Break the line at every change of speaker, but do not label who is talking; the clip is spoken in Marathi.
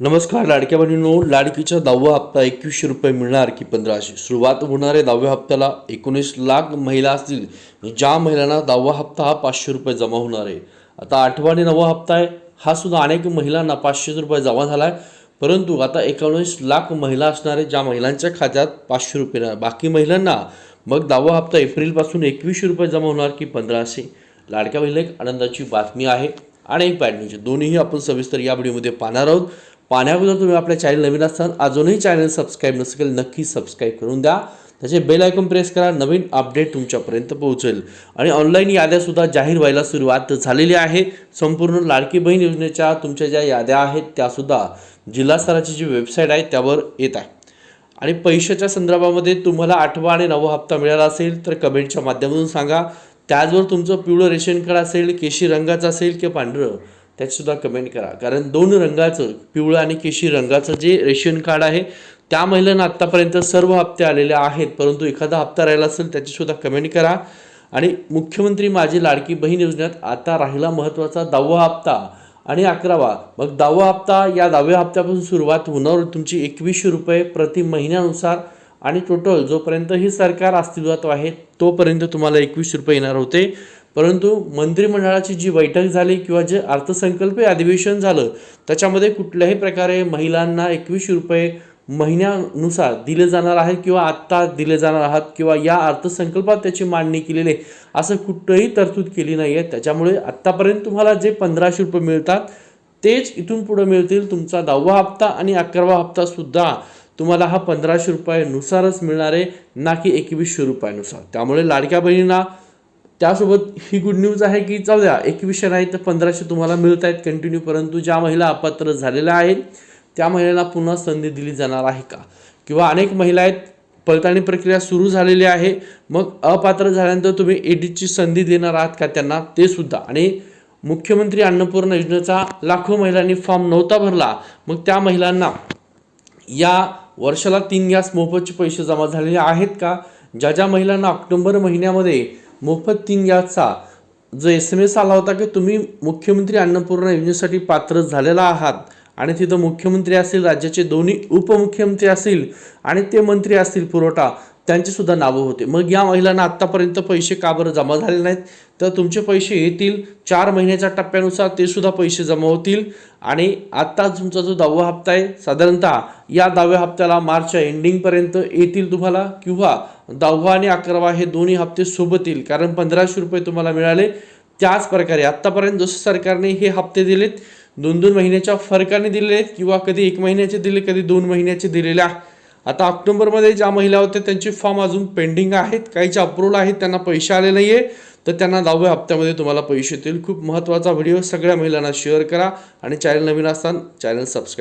नमस्कार लाडक्या बहिणींनो. लाडकीचा दहावा हप्ता एकवीसशे रुपये मिळणार की पंधराशे? सुरुवात होणारे दहाव्या हप्त्याला एकोणीस लाख महिला असतील. ज्या महिलांना दहावा हप्ता हा पाचशे रुपये जमा होणार आहे. आता आठवा आणि नववा हप्ता आहे. हा सुद्धा अनेक महिलांना पाचशे रुपये जमा झाला आहे परंतु आता एकोणीस लाख महिला असणारे ज्या महिलांच्या खात्यात पाचशे रुपये बाकी महिलांना मग दहावा हप्ता एप्रिलपासून एकवीसशे रुपये जमा होणार की पंधराशे? लाडक्या महिला एक आनंदाची बातमी आहे. आणि एक बॅड न्यूज दोन्हीही आपण सविस्तर या व्हिडिओमध्ये पाहणार आहोत. पाण्याबद्दल तुम्ही आपल्या चॅनल नवीन असाल अजूनही चॅनल सबस्क्राईब नसेल नक्की सबस्क्राईब करून द्या. त्याचे बेल आयकॉन प्रेस करा नवीन अपडेट तुमच्यापर्यंत पोहोचेल. आणि ऑनलाईन याद्यासुद्धा जाहीर व्हायला सुरुवात झालेली आहे. संपूर्ण लाडकी बहीण योजनेच्या तुमच्या ज्या याद्या आहेत त्यासुद्धा जिल्हा स्तराची जी वेबसाईट आहे त्यावर येत आहे. आणि पैशाच्या संदर्भामध्ये तुम्हाला आठवा आणि नववा हप्ता मिळाला असेल तर कमेंटच्या माध्यमातून सांगा. त्याचवर तुमचं पिवळं रेशन कार्ड असेल केशी रंगाचं असेल किंवा पांढरं त्यातसुद्धा कमेंट करा. कारण दोन रंगाचं पिवळं आणि केशी रंगाचं जे रेशन कार्ड आहे त्या महिलांना आत्तापर्यंत सर्व हप्ते आलेले आहेत. परंतु एखादा हप्ता राहिला असेल त्याचीसुद्धा कमेंट करा. आणि मुख्यमंत्री माझी लाडकी बहीण योजनेत आता राहिला महत्त्वाचा दहावा हप्ता. आणि अकरावा मग दहावा हप्ता या दहाव्या हप्त्यापासून सुरुवात होणार तुमची एकवीसशे रुपये प्रति महिन्यानुसार. आणि टोटल जोपर्यंत ही सरकार अस्तित्वात आहे तोपर्यंत तुम्हाला एकवीस रुपये येणार होते. परंतु मंत्रिमंडळाची जी बैठक झाली किंवा जे अर्थसंकल्पीय अधिवेशन झालं त्याच्यामध्ये कुठल्याही प्रकारे महिलांना एकवीसशे रुपये महिन्यानुसार दिले जाणार आहेत किंवा आत्ता दिले जाणार आहात किंवा या अर्थसंकल्पात त्याची मांडणी केलेली आहे असं कुठंही तरतूद केली नाही आहे. त्याच्यामुळे आत्तापर्यंत तुम्हाला जे पंधराशे रुपये मिळतात तेच इथून पुढे मिळतील. तुमचा दहावा हप्ता आणि अकरावा हप्तासुद्धा तुम्हाला हा पंधराशे रुपयानुसारच मिळणार आहे ना की एकवीसशे रुपयानुसार. त्यामुळे लाडक्या बहिणींना त्यासोबत ही गुड न्यूज आहे की जाऊ द्या एकवीसशे नाही तर पंधराशे तुम्हाला मिळत आहेत कंटिन्यू परंतु ज्या महिला अपात्र झालेल्या आहेत त्या महिलांना पुन्हा संधी दिली जाणार आहे का? किंवा अनेक महिला आहेत पडताळणी प्रक्रिया सुरू झालेली आहे मग अपात्र झाल्यानंतर तुम्ही एडीची संधी देणार आहात का त्यांना? ते सुद्धा. आणि मुख्यमंत्री अन्नपूर्णा योजनेचा लाखो महिलांनी फॉर्म नव्हता भरला मग त्या महिलांना या वर्षाला तीन गॅस मोफतचे पैसे जमा झालेले आहेत का? ज्या ज्या महिलांना ऑक्टोबर महिन्यामध्ये मोफत तीन गॅसचा जो एस एम एस आला होता की तुम्ही मुख्यमंत्री अन्नपूर्णा योजनेसाठी पात्र झालेला आहात आणि तिथं मुख्यमंत्री असतील राज्याचे दोन्ही उपमुख्यमंत्री असतील आणि ते मंत्री असतील पुरवठा त्यांचीसुद्धा नावं होते. मग या महिलांना आत्तापर्यंत पैसे का बरं जमा झाले नाहीत? तर तुमचे पैसे येतील चार महिन्याच्या टप्प्यानुसार ते सुद्धा पैसे जमा होतील. आणि आत्ता तुमचा जो दहावा हप्ता आहे साधारणतः या दहाव्या हप्त्याला मार्चच्या एंडिंगपर्यंत येतील तुम्हाला? किंवा दहावा आणि अकरावा हे दोन्ही हप्ते सोबत येईल. कारण पंधराशे रुपये तुम्हाला मिळाले. त्याच प्रकारे आत्तापर्यंत जसं सरकारने हे हप्ते दिलेत दोन दोन महिन्याच्या फरकाने दिलेले आहेत किंवा कधी एक महिन्याचे दिले कधी दोन महिन्याचे दिलेले आहे. आता ऑक्टोबरमध्ये ज्या महिला होत्या त्यांचे फॉर्म अजून पेंडिंग आहेत. काहीचे अप्रूव्हल आहेत त्यांना पैसे आले नाही आहे तर त्यांना दहाव्या हप्त्यामध्ये तुम्हाला पैसे येतील. खूप महत्त्वाचा व्हिडिओ सगळ्या महिलांना शेअर करा आणि चॅनल नवीन असताना चॅनल सबस्क्राईब